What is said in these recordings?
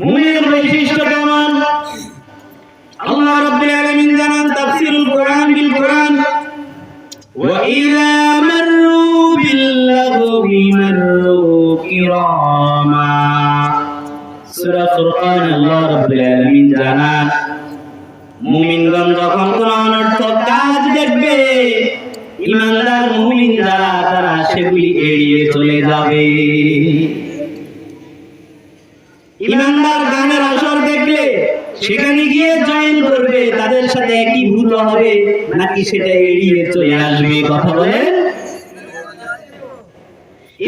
মুমিনের বৈশিষ্ট্য কেমন? আল্লাহ রাব্বুল আলামিন জানান তাফসীরুল কোরআন বিল কোরআন, ওয়া ইযা মাররু বিল্লাগwi মাররু কিরামা। সূরা ফুরকান আল্লাহ রাব্বুল আলামিন জানান, মুমিনগণ যখন কোরআন অর্থ কাজ দেখবে, ইমানদার মুমিন যারা, তারা সেগুলি এড়িয়ে চলে যাবে। ইমানদার গানের আসর দেখলে সেখানে গিয়ে জয়েন করবে, তাদের সাথে একই ভূত হবে, নাকি সেটা এড়িয়ে চলে আসবে? কথা বলেন।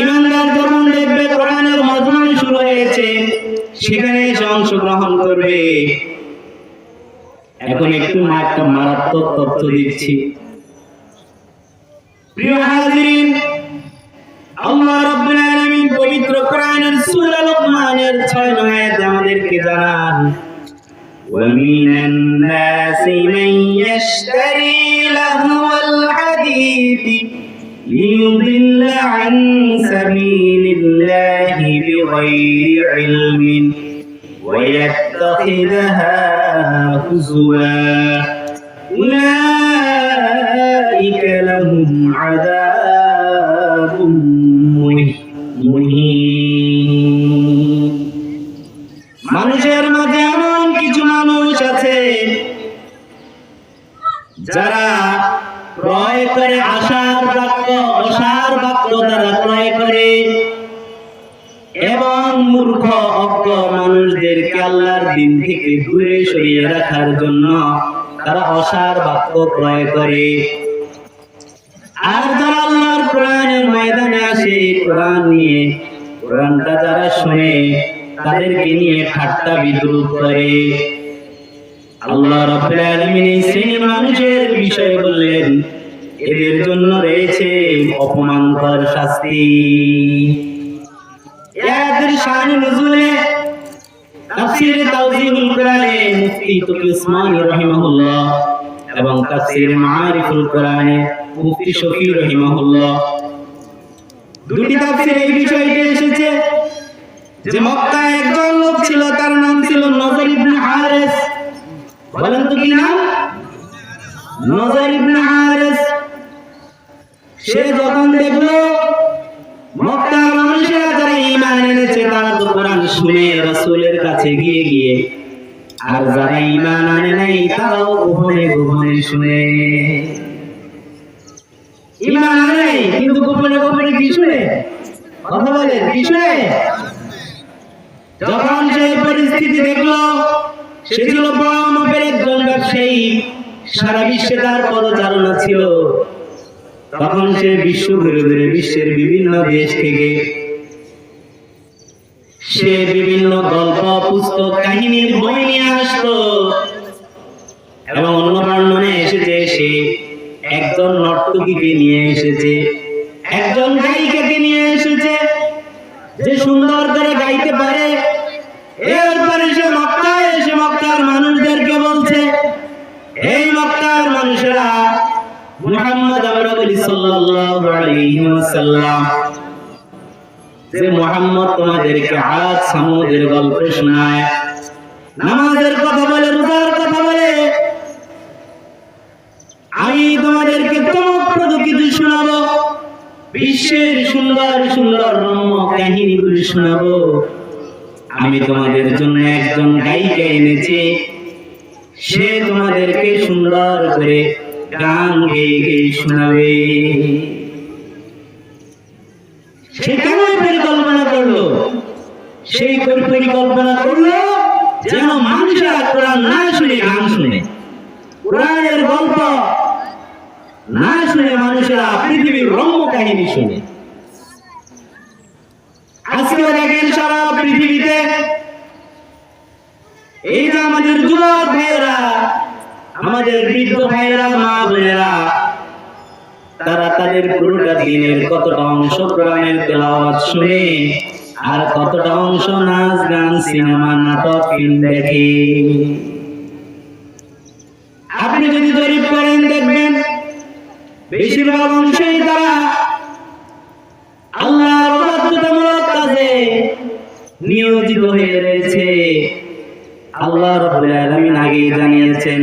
ইমানদার যখন দেখবে কোরআনের মজমুন শুরু হয়েছে, সেখানে এসে অংশগ্রহণ করবে। এখন একটু মা একটা মারাত্মক তথ্য দিচ্ছি। প্রিয় হাজিরিন, আল্লাহ রাব্বুল লোকমানের 6 নং আয়াতে আমাদেরকে জানান ومن الناس من يشتري لهو الحديث ليضل عن سبيل الله بغير علم ويتخذها هزوا أولئك لهم عذاب مهين করে আশার বাক্য, অসার বাক্য তারা ক্রয় করে। এবং মূর্খ, অজ্ঞ মানুষদেরকে আল্লাহর দিন থেকে দূরে সরিয়ে রাখার জন্য তারা অসার বাক্য ক্রয় করে। আর যারা আল্লাহর কোরআনের ময়দানে আসে, কোরআন নিয়ে, কোরআনটা যারা শুনে, তাদেরকে নিয়ে ঠাট্টা বিদ্রুপ করে। আল্লাহ রাব্বুল আলামিন এই মানুষের বিষয়ে বললেন এদের জন্য রয়েছে অপমানকর শাস্তি। এদের শান নজুলে তাওজীহুল কোরআনে মুফতি তকি রাহিমাহুল্লাহ এবং মাআরিফুল কোরআনে মুফতি শফি রাহিমাহুল্লাহ। দুটি তাফসীরে এই বিষয়টি এসেছে যে মক্কায় একজন লোক ছিল, তার নাম ছিল নজর ইবনে হারিস। বলেন তো কি নাম? নজর সে যখন দেখল, মক্কার মানুষেরা যারা ঈমান এনেছে, তারা তো কোরআন শুনে রাসূলের কাছে গিয়ে গিয়ে, আর যারা ঈমান আনে নাই, তারাও গোপনে গোপনে শুনে। ঈমান আনে নাই, কিন্তু গোপনে গোপনে কি শুনে? কথা কি শুনে? যখন সেই পরিস্থিতি দেখল, সে ছিল বড় মাপের একজন ব্যবসায়ী, সারা বিশ্বে তার পদচারণা ছিল। তখন সে বিশ্ব ঘুরে বিশ্বের বিভিন্ন দেশ থেকে সে বিভিন্ন গল্প, পুস্তক, কাহিনীর বই নিয়ে আসতো। এবং অন্য বর্ণনে এসেছে সে একজন নর্তকীকে নিয়ে এসেছে, একজন গায়িকাকে নিয়ে এসেছে। যে সুন্দর করে গাইতে পারে এরপরে সে মক্কায় এসে মক্কার মানুষদেরকে বলছে এই মক্কার মানুষেরা মুহাম্মদ আমরা বলি সাল্লাল্লাহু আলাইহি ওয়াসাল্লাম। যে মুহাম্মদ তোমাদেরকে আজ সামুদের গল্প শোনায়। নামাজের কথা বলে, রোজার কথা বলে। আমি তোমাদেরকে চমকপ্রদ কিছু শোনাবো। বিশ্বের সুন্দর সুন্দর রম্য কাহিনীগুলি শোনাবো। আমি তোমাদের জন্য একজন গায়িকা এনেছি। সে তোমাদেরকে সুন্দর করে গান গেয়ে সে কেন পরিকল্পনা করল? সেই পরিকল্পনা করল? যেন মানুষেরা কোরআন না শুনে গান শুনে। কোরআনের গল্প না শুনে মানুষেরা পৃথিবীর রম্য কাহিনী শুনে। আজকে দেখেন সারা পৃথিবীতে এই যে আমাদের যুবক ভাইয়েরা আমাদের বৃদ্ধ ভাইয়েরা, মা বোনেরা, তারা তাদের পুরোটা দিনের কতটা অংশ কোরআনের তেলাওয়াত শুনে আর কতটা অংশ নাচ, গান, সিনেমা, নাটক, ফিল্ম দেখে। আপনি যদি জরিপ করেন, দেখবেন বেশিরভাগ অংশেই তারা আল্লাহর বাধ্যতামূলক কাজে নিয়োজিত হয়ে রয়েছে। আল্লাহ রাব্বুল আলামিন আগে জানিয়েছেন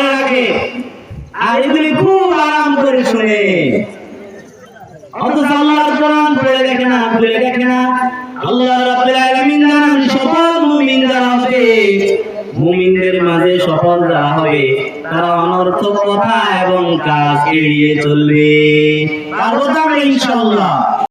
মুমিনদের মাঝে সফল যারা হবে, তারা অনর্থক কথা এবং কাজ এড়িয়ে চলবে। পারব তো ইনশাআল্লাহ।